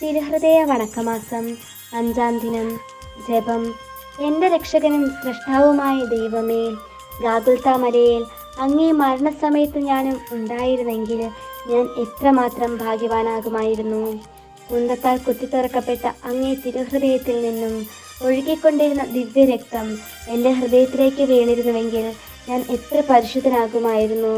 തിരുഹൃദയ വണക്കമാസം അഞ്ചാം ദിനം ജപം. എന്റെ രക്ഷകനും സൃഷ്ടാവുമായ ദൈവമേ ഗാഗുൽത്ത മലയിൽ അങ്ങേ മരണസമയത്ത് ഞാനും ഉണ്ടായിരുന്നെങ്കിൽ ഞാൻ എത്രമാത്രം ഭാഗ്യവാനാകുമായിരുന്നു. കുന്തത്താൽ കുത്തിത്തുറക്കപ്പെട്ട അങ്ങേ തിരുഹൃദയത്തിൽ നിന്നും ഒഴുകിക്കൊണ്ടിരുന്ന ദിവ്യരക്തം എന്റെ ഹൃദയത്തിലേക്ക് വീണിരുന്നുവെങ്കിൽ ഞാൻ എത്ര പരിശുദ്ധനാകുമായിരുന്നു.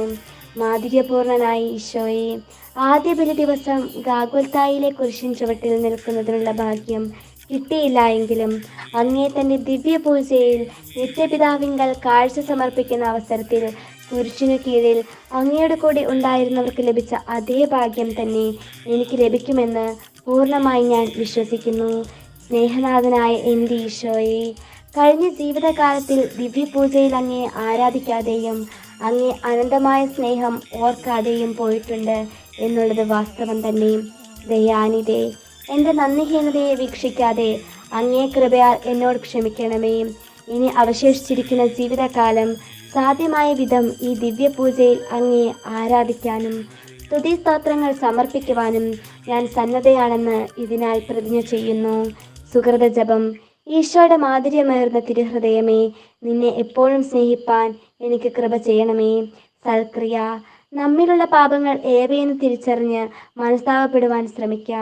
മാധുര്യപൂർണനായി ഈശോയെ. ആദ്യ ബലി ദിവസം ഗാഗുൽത്തായിലെ കുരിശിൻ ചുവട്ടിൽ നിൽക്കുന്നതിനുള്ള ഭാഗ്യം കിട്ടിയില്ല എങ്കിലും അങ്ങേ തന്റെ ദിവ്യ പൂജയിൽ നിത്യപിതാവിങ്കൽ കാഴ്ച സമർപ്പിക്കുന്ന അവസരത്തിൽ കുരിശിനു കീഴിൽ അങ്ങയുടെ കൂടെ ഉണ്ടായിരുന്നവർക്ക് ലഭിച്ച അതേ ഭാഗ്യം തന്നെ എനിക്ക് ലഭിക്കുമെന്ന് പൂർണമായി ഞാൻ വിശ്വസിക്കുന്നു. സ്നേഹനാഥനായ എന്റെ ഈശോയെ കഴിഞ്ഞ ജീവിതകാലത്തിൽ ദിവ്യപൂജയിൽ അങ്ങേ ആരാധിക്കാതെയും അങ്ങേ അനന്തമായ സ്നേഹം ഓർക്കാതെയും പോയിട്ടുണ്ട് എന്നുള്ളത് വാസ്തവം തന്നെ ദയാനിതേ എന്റെ നന്ദിഹീനതയെ വീക്ഷിക്കാതെ അങ്ങേ കൃപയാൽ എന്നോട് ക്ഷമിക്കണമേ. ഇനി അവശേഷിച്ചിരിക്കുന്ന ജീവിതകാലം സാധ്യമായ വിധം ഈ ദിവ്യപൂജയിൽ അങ്ങേ ആരാധിക്കാനും സ്തുതി സ്തോത്രങ്ങൾ സമർപ്പിക്കുവാനും ഞാൻ സന്നദ്ധയാണെന്ന് ഇതിനാൽ പ്രതിജ്ഞ ചെയ്യുന്നു. സുഹൃത ജപം ഈശോയുടെ മാധുര്യമേർന്ന തിരുഹൃദയമേ നിന്നെ എപ്പോഴും സ്നേഹിപ്പാൻ എനിക്ക് കൃപ ചെയ്യണമേ. സൽക്രിയ നമ്മിലുള്ള പാപങ്ങൾ ഏവയെന്ന് തിരിച്ചറിഞ്ഞ് മനസ്താവപ്പെടുവാൻ ശ്രമിക്കാം.